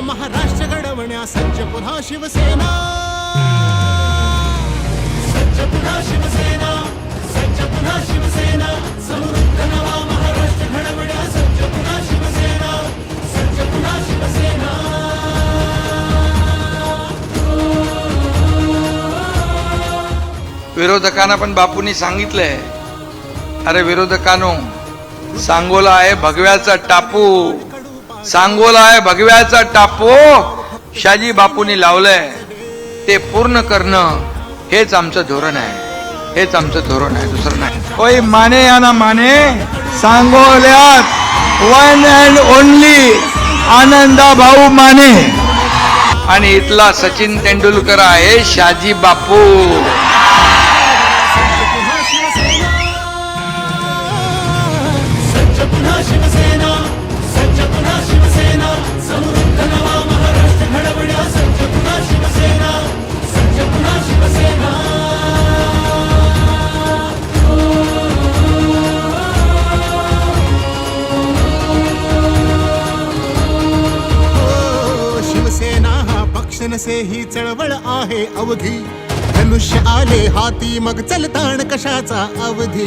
महाराष्ट्र घडवण्या सज्ज पुन्हा शिवसेना. सज्ज पुन्हा शिवसेना सज्ज पुन्हा शिवसेना. समृद्ध नवा महाराष्ट्र घडवण्या सज्ज पुन्हा शिवसेना सज्ज पुन्हा शिवसेना. विरोधकांना पण बापूंनी सांगितलंय. अरे विरोधकानो सांगोला आहे भगव्याचा टापू. सांगोला आहे भगव्याचा टापू शाजी बापूंनी लावलंय. ते पूर्ण करणं हेच आमचं धोरण आहे. हेच आमचं धोरण आहे दुसरं नाही. होय माने या ना माने सांगोल्यात वन अँड ओनली आनंदा भाऊ माने. आणि इथला सचिन तेंडुलकर आहे शाजी बापू. नसे ही चळवळ आहे अवधी. धनुष्य आले हाती मग चलताण कशाचा अवधी?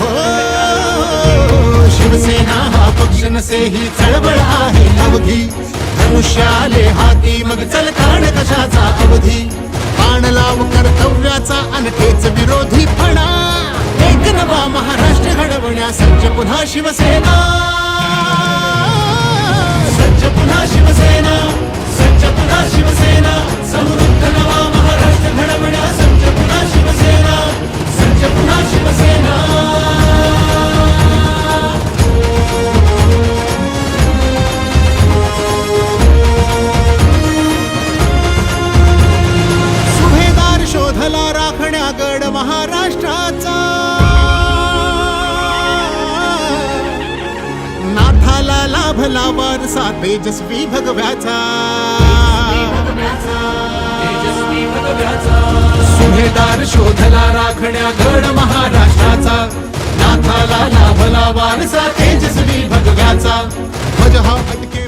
हो, शिवसेना हा पक्ष नसे ही चळवळ आहे अवधी. धनुष्य आले हाती मग चलताण कशाचा अवधी? बाण लाव कर्तव्याचा अनखेच विरोधी फणा. एक नवा महाराष्ट्र घडवण्या सज्ज पुन्हा शिवसेना. सज्ज पुन्हा नाथाला वारसा तेजस्वी भगव्याचा. सुभेदार शोधला राखण्या गड महाराष्ट्राचा. नाथाला लाभला वारसा तेजस्वी भगव्याचा. ध्वज हा अटके